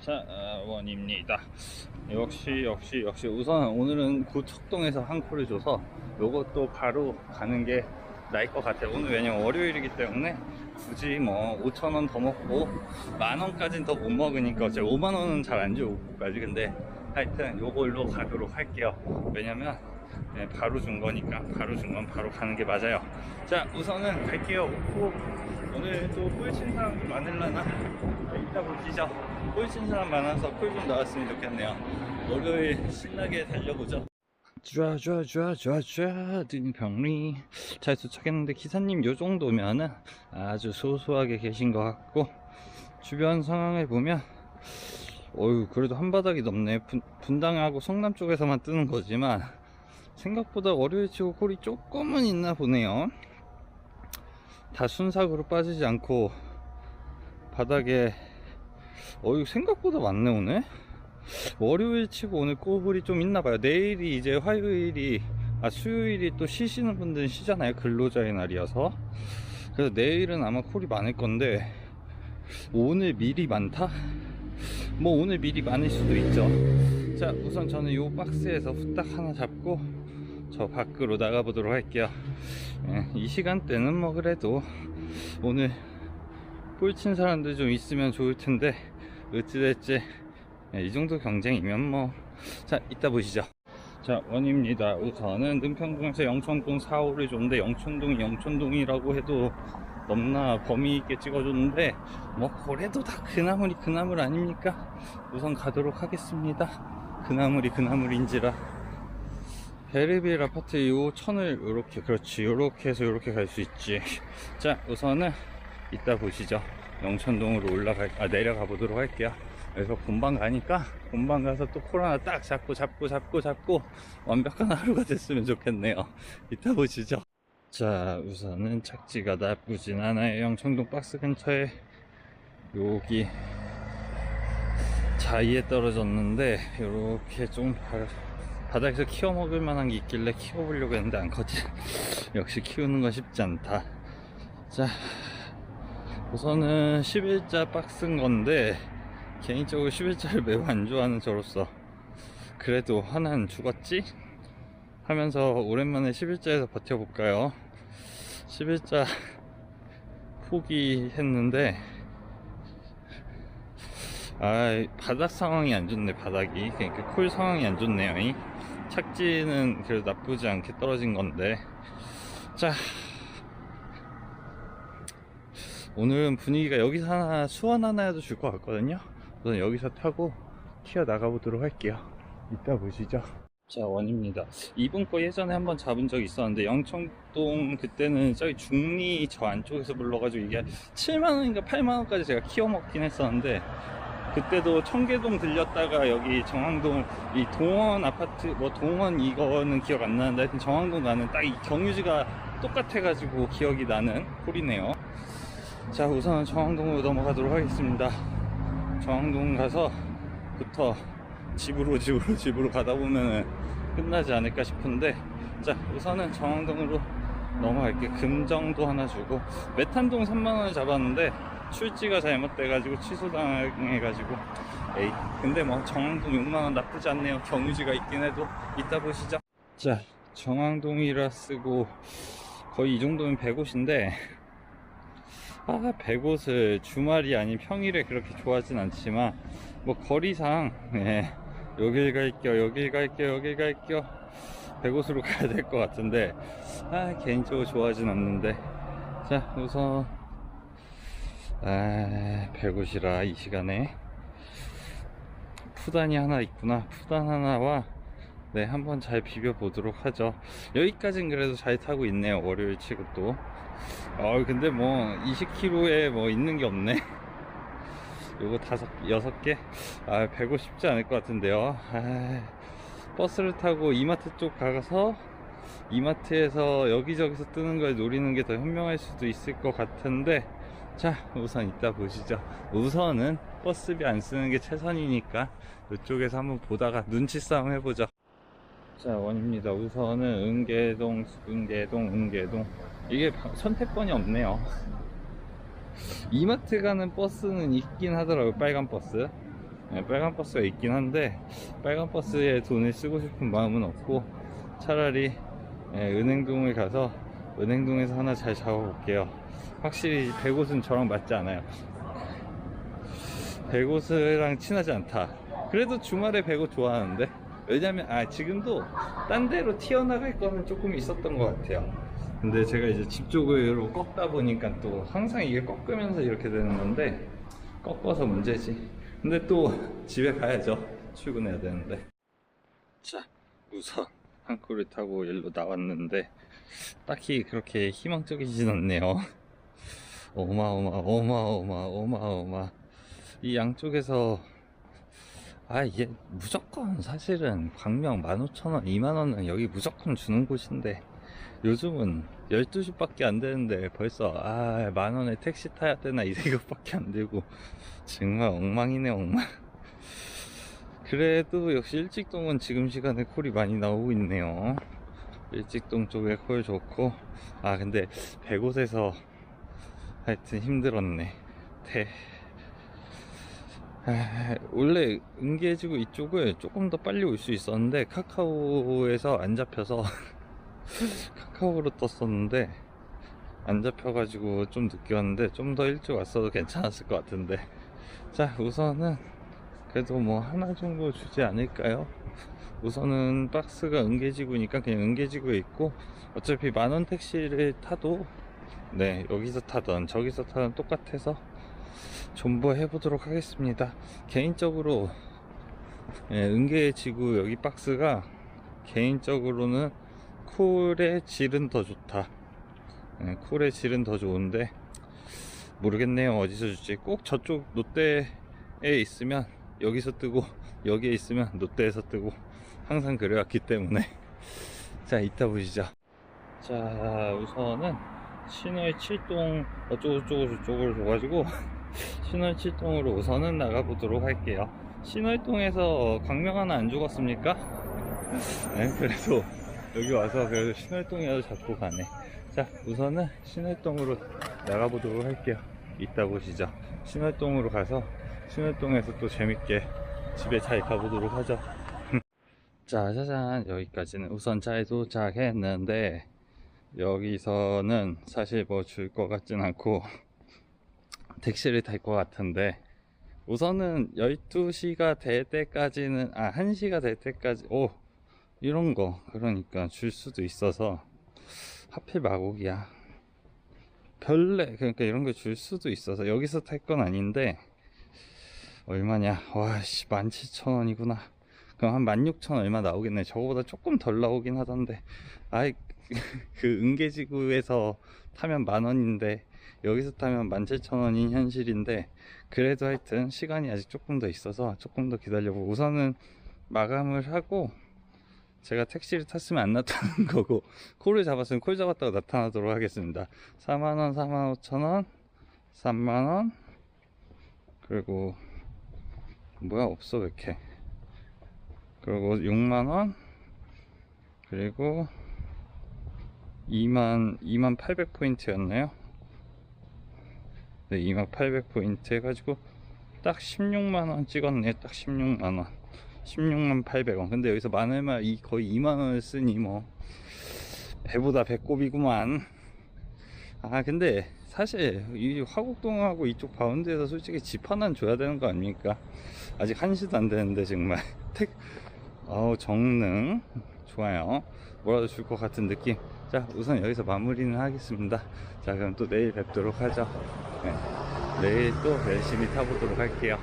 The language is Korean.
자 아, 원입니다. 역시 역시 역시 우선 오늘은 고척동에서 한 콜을 줘서 요것도 바로 가는 게 나을 것 같아요. 오늘 왜냐면 월요일이기 때문에 굳이 뭐 5천원 더 먹고 만원까지는 더못 먹으니까 어차피 5만원은 잘안 주고 까지. 근데 하여튼 요걸로 가도록 할게요. 왜냐면 네, 바로 준 거니까. 바로 준 건 바로 가는 게 맞아요. 자 우선은 갈게요. 오, 오늘 또 꿀친 사람도 많을라나? 네, 이따 보시죠 꿀친 사람 많아서 꿀 좀 나왔으면 좋겠네요. 월요일 신나게 달려보죠. 좋아 좋아 좋아 좋아 좋아 등병리. 잘 도착했는데 기사님 요 정도면은 아주 소소하게 계신 것 같고 주변 상황을 보면 어유 그래도 한 바닥이 넘네. 분, 분당하고 성남 쪽에서만 뜨는 거지만 생각보다 월요일 치고 콜이 조금은 있나 보네요 다 순삭으로 빠지지 않고 바닥에 어유 생각보다 많네 오늘? 월요일 치고 오늘 꼬불이 좀 있나 봐요. 내일이 이제 화요일이 아 수요일이 또 쉬시는 분들은 쉬잖아요 근로자의 날이어서. 그래서 내일은 아마 콜이 많을 건데 오늘 미리 많다? 뭐 오늘 미리 많을 수도 있죠. 자 우선 저는 요 박스에서 후딱 하나 잡고 저 밖으로 나가보도록 할게요. 예, 이 시간대는 뭐 그래도 오늘 꿀친 사람들 좀 있으면 좋을 텐데 어찌됐지? 예, 이 정도 경쟁이면 뭐 자 이따 보시죠. 자 원입니다. 우선은 능평동에서 영천동 4호를 줬는데 영천동이 영천동이라고 해도 넘나 범위 있게 찍어줬는데 뭐 그래도 다 그나물이 그나물 아닙니까? 우선 가도록 하겠습니다. 그나물이 그나물인지라 베르빌 아파트 요 천을 요렇게 그렇지 요렇게 해서 요렇게 갈 수 있지. 자 우선은 이따 보시죠. 영천동으로 올라가 아 내려가 보도록 할게요. 그래서 본방 가니까 본방 가서 또 코로나 딱 잡고 잡고 잡고 잡고 완벽한 하루가 됐으면 좋겠네요. 이따 보시죠. 자 우선은 착지가 나쁘진 않아요. 영천동 박스 근처에 여기 자이에 떨어졌는데 이렇게 좀 바- 바닥에서 키워 먹을 만한 게 있길래 키워 보려고 했는데 안 커지 역시 키우는 건 쉽지 않다 자 우선은 11자 박스인 건데 개인적으로 11자를 매우 안 좋아하는 저로서 그래도 하나는 죽었지? 하면서 오랜만에 11자에서 버텨볼까요? 11자 포기했는데 아 바닥 상황이 안 좋네 바닥이 그러니까 콜 상황이 안 좋네요 이. 착지는 그래도 나쁘지 않게 떨어진 건데. 자 오늘은 분위기가 여기서 하나 수원 하나라도 줄 것 같거든요. 우선 여기서 타고 튀어 나가 보도록 할게요. 이따 보시죠. 자 원입니다. 이분 거 예전에 한번 잡은 적이 있었는데 영천동 그때는 저기 중리 저 안쪽에서 불러가지고 이게 7만원인가 8만원까지 제가 키워 먹긴 했었는데 그때도 청계동 들렸다가 여기 정황동 이 동원 아파트 뭐 동원 이거는 기억 안 나는데 하여튼 정황동 가는 딱 이 경유지가 똑같아 가지고 기억이 나는 콜이네요. 자 우선 정황동으로 넘어가도록 하겠습니다. 정황동 가서부터 집으로 집으로 집으로 가다 보면은 끝나지 않을까 싶은데 자 우선은 정황동으로 넘어갈게. 금정도 하나 주고. 메탄동 3만원을 잡았는데 출지가 잘못돼가지고 취소당해가지고. 에이 근데 뭐 정황동 6만원 나쁘지 않네요. 경유지가 있긴 해도. 이따 보시죠. 자 정황동이라 쓰고 거의 이 정도면 100옷인데. 아 100옷을 주말이 아닌 평일에 그렇게 좋아하진 않지만 뭐 거리상 예, 여길 갈게요 여길 갈게요 여길 갈게요 100옷으로 가야 될 것 같은데. 아 개인적으로 좋아하진 않는데. 자 우선 아 100옷이라 이 시간에 푸단이 하나 있구나 푸단 하나와 네 한번 잘 비벼 보도록 하죠 여기까진 그래도 잘 타고 있네요 월요일 치고 또 어, 근데 뭐 20kg에 뭐 있는 게 없네. 요거 다섯, 여섯 개? 아, 배고 쉽지 않을 것 같은데요. 아, 버스를 타고 이마트 쪽 가서 이마트에서 여기저기서 뜨는 걸 노리는 게 더 현명할 수도 있을 것 같은데 자, 우선 이따 보시죠. 우선은 버스비 안 쓰는 게 최선이니까 이쪽에서 한번 보다가 눈치 싸움 해보죠. 자, 원입니다. 우선은 은계동, 은계동, 은계동. 이게 바- 선택권이 없네요. 이마트 가는 버스는 있긴 하더라고요. 빨간 버스. 네, 빨간 버스가 있긴 한데 빨간 버스에 돈을 쓰고 싶은 마음은 없고 차라리 예, 은행동을 가서 은행동에서 하나 잘 잡아볼게요. 확실히 백옷은 저랑 맞지 않아요. 백옷이랑 친하지 않다. 그래도 주말에 백옷 좋아하는데 왜냐면 아 지금도 딴 데로 튀어나갈 거는 조금 있었던 것 같아요. 근데 제가 이제 집 쪽으로 꺾다 보니까 또 항상 이게 꺾으면서 이렇게 되는 건데 꺾어서 문제지. 근데 또 집에 가야죠. 출근해야 되는데. 자, 우선 한 코를 타고 일로 나왔는데 딱히 그렇게 희망적이진 않네요. 어마어마, 어마어마, 어마어마. 이 양쪽에서 아 이게 무조건 사실은 광명 15,000원, 2만원은 여기 무조건 주는 곳인데 요즘은 12시밖에 안 되는데 벌써 아 만원에 택시 타야 되나 이 생각밖에 안 들고 정말 엉망이네 엉망 그래도 역시 일직동은 지금 시간에 콜이 많이 나오고 있네요 일직동 쪽에 콜 좋고. 아 근데 100곳에서 하여튼 힘들었네. 대 아, 원래 은계지구 이쪽을 조금 더 빨리 올 수 있었는데 카카오에서 안 잡혀서 카카오로 떴었는데 안 잡혀가지고 좀 늦게 왔는데 좀 더 일찍 왔어도 괜찮았을 것 같은데. 자 우선은 그래도 뭐 하나 정도 주지 않을까요? 우선은 박스가 은계지구니까 그냥 은계지구에 있고 어차피 만원 택시를 타도 네 여기서 타던 저기서 타던 똑같아서 존버해 보도록 하겠습니다. 개인적으로 예, 은계지구 여기 박스가 개인적으로는 쿨의 질은 더 좋다. 예, 쿨의 질은 더 좋은데 모르겠네요. 어디서 줄지. 꼭 저쪽 롯데에 있으면 여기서 뜨고 여기에 있으면 롯데에서 뜨고 항상 그래왔기 때문에. 자 이따 보시죠. 자 우선은 신월 7동 어쩌고 저쩌고 저쩌고 줘가지고 신월 7동으로 우선은 나가보도록 할게요. 신월동에서 광명 하나 안 죽었습니까? 네 그래도 여기 와서 그래도 신월동이라도 잡고 가네. 자 우선은 신월동으로 나가보도록 할게요. 이따 보시죠. 신월동으로 가서 신월동에서 또 재밌게 집에 잘 가보도록 하죠 자 짜잔 여기까지는 우선 잘 도착했는데 여기서는 사실 뭐 줄 것 같진 않고 택시를 탈 것 같은데 우선은 12시가 될 때까지는 아 1시가 될 때까지 오 이런 거. 그러니까 줄 수도 있어서 하필 마곡이야. 별래 그러니까 이런 거 줄 수도 있어서 여기서 탈 건 아닌데 얼마냐? 와씨 17,000원이구나 그럼 한 16,000원 얼마 나오겠네. 저거보다 조금 덜 나오긴 하던데. 아이 그 은계지구에서 타면 만원인데 여기서 타면 17,000원인 현실인데 그래도 하여튼 시간이 아직 조금 더 있어서 조금 더 기다려보고. 우선은 마감을 하고 제가 택시를 탔으면 안 나타나는 거고 콜을 잡았으면 콜 잡았다고 나타나도록 하겠습니다. 4만원 4만 5천원 3만원. 그리고 뭐야 없어 왜 이렇게 그리고 6만원 그리고 2만 2만 800 포인트였나요? 네, 2만 800 포인트 해가지고 딱 16만 원 찍었네. 딱 16만 원. 16만 800원. 근데 여기서 이 거의 2만 원을 쓰니 뭐 배보다 배꼽이구만. 아 근데 사실 이 화곡동하고 이쪽 바운드에서 솔직히 집 하나는 줘야 되는 거 아닙니까? 아직 1시도 안 되는데 정말 택 어우 정능 좋아요. 뭐라도 줄것 같은 느낌. 자, 우선 여기서 마무리는 하겠습니다. 자, 그럼 또 내일 뵙도록 하죠. 네. 내일 또 열심히 타보도록 할게요.